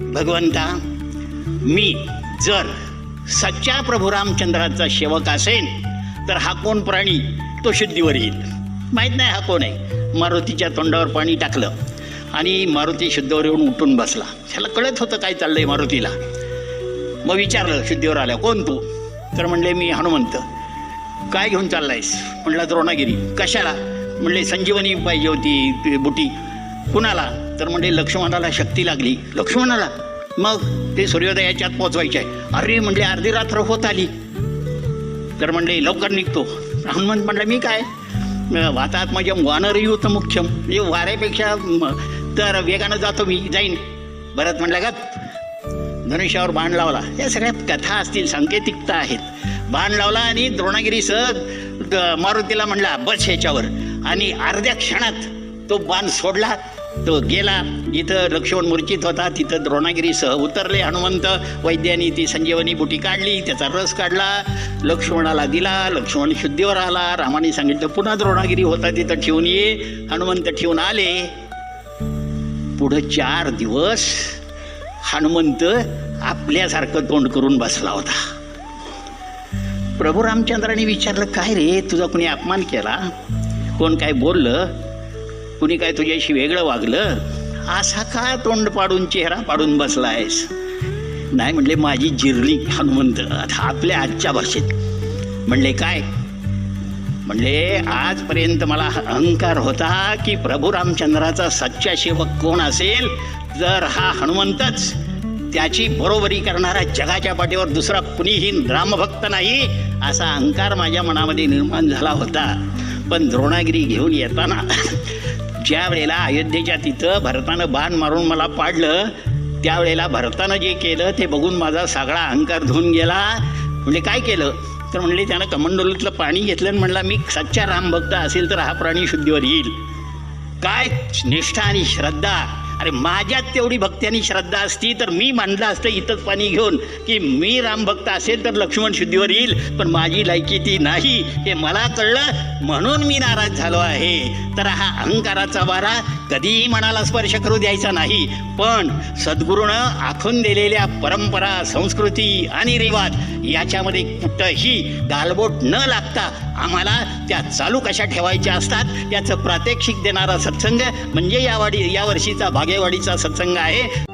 भगवंता मी जर सच्चा प्रभू रामचंद्राचा सेवक असेन तर हा कोण प्राणी? तो शुद्धीवर येईल. माहीत नाही हा कोण आहे. मारुतीच्या तोंडावर पाणी टाकलं आणि मारुती शुद्धीवर येऊन उठून बसला. त्याला कळत होतं काय चाललंय मारुतीला. मग विचारलं शुद्धीवर आल्या कोण तू? तर म्हणले मी हनुमंत. काय घेऊन चाललायस? म्हणलं द्रोणागिरी. कशाला? म्हणले संजीवनी पाहिजे होती बुटी. कुणाला? तर म्हणजे लक्ष्मणाला शक्ती लागली. लक्ष्मणाला? मग ते सूर्योदयाच्यात पोचवायचे आहे अरे म्हणले अर्धी रात्र होत आली. तर म्हणले लवकर निघतो. हनुमंत म्हणलं मी काय? अं, वातात माझ्या होतं मुख्यम. म्हणजे वाऱ्यापेक्षा तर वेगानं जातो मी जाईन. भरत म्हणलं का धनुष्यावर बाण लावला. या सगळ्या कथा असतील सांकेतिकता आहेत. बाण लावला आणि द्रोणागिरीसह द- मारुतीला म्हणला बस ह्याच्यावर. आणि अर्ध्या क्षणात तो बाण सोडला तो गेला. इथं लक्ष्मण मूर्छित होता. तिथं द्रोणागिरीसह उतरले हनुमंत. वैद्यानी ती संजीवनी बुटी काढली त्याचा रस काढला. लक्ष्मणाला दिला लक्ष्मण शुद्धीवर आला. रामाने सांगितलं पुन्हा द्रोणागिरी होता तिथं ठेवून ये. हनुमंत ठेवून आले. पुढं चार दिवस हनुमंत आपल्यासारखं तोंड करून बसला होता. प्रभू रामचंद्राने विचारलं काय रे तुझा कोणी अपमान केला? कोण काय बोललं? कुणी काय तुझ्याशी वेगळं वागलं? असा का तोंड पाडून चेहरा पाडून बसला आहेस नाही म्हणले माझी जिरली हनुमंत. आता आपल्या आजच्या भाषेत. म्हणले काय? म्हणले आजपर्यंत मला अहंकार होता की प्रभू रामचंद्राचा सच्चा सेवक कोण असेल तर हा हनुमंतच त्याची बरोबरी करणारा जगाच्या पाठीवर दुसरा कुणीही रामभक्त नाही असा अहंकार माझ्या मनामध्ये निर्माण झाला होता. पण द्रोणागिरी घेऊन येताना ज्या वेळेला अयोध्येच्या तिथं भरतानं बाण मारून मला पाडलं त्यावेळेला भरतानं जे केलं ते बघून माझा सगळा अहंकार धुवून गेला. म्हणजे काय केलं? तर म्हणले त्यानं कमंडोलीतलं पाणी घेतलं आणि म्हणला मी सच्चा रामभक्त असेल तर हा प्राणी शुद्धीवर येईल. काय निष्ठा आणि श्रद्धा अरे माझ्यात तेवढी भक्ती आणि श्रद्धा असती तर मी मानलं असतं इथंच पाणी घेऊन. की मी रामभक्त असेल तर लक्ष्मण शुद्धीवर येईल. पण माझी लायकी ती नाही. हे मला कळलं. म्हणून मी नाराज झालो आहे. तर हा अहंकाराचा वारा कधीही मनाला स्पर्श करू द्यायचा नाही पण सद्गुरूनं आखून दिलेल्या परंपरा संस्कृती आणि रिवाज याच्यामध्ये कुठंही गालबोट न लागता आम्हाला त्या चालू कशा ठेवायच्या असतात याचं प्रात्यक्षिक देणारा सत्संग म्हणजे यावाडी यावर्षीचा भागेवाडीचा सत्संग आहे.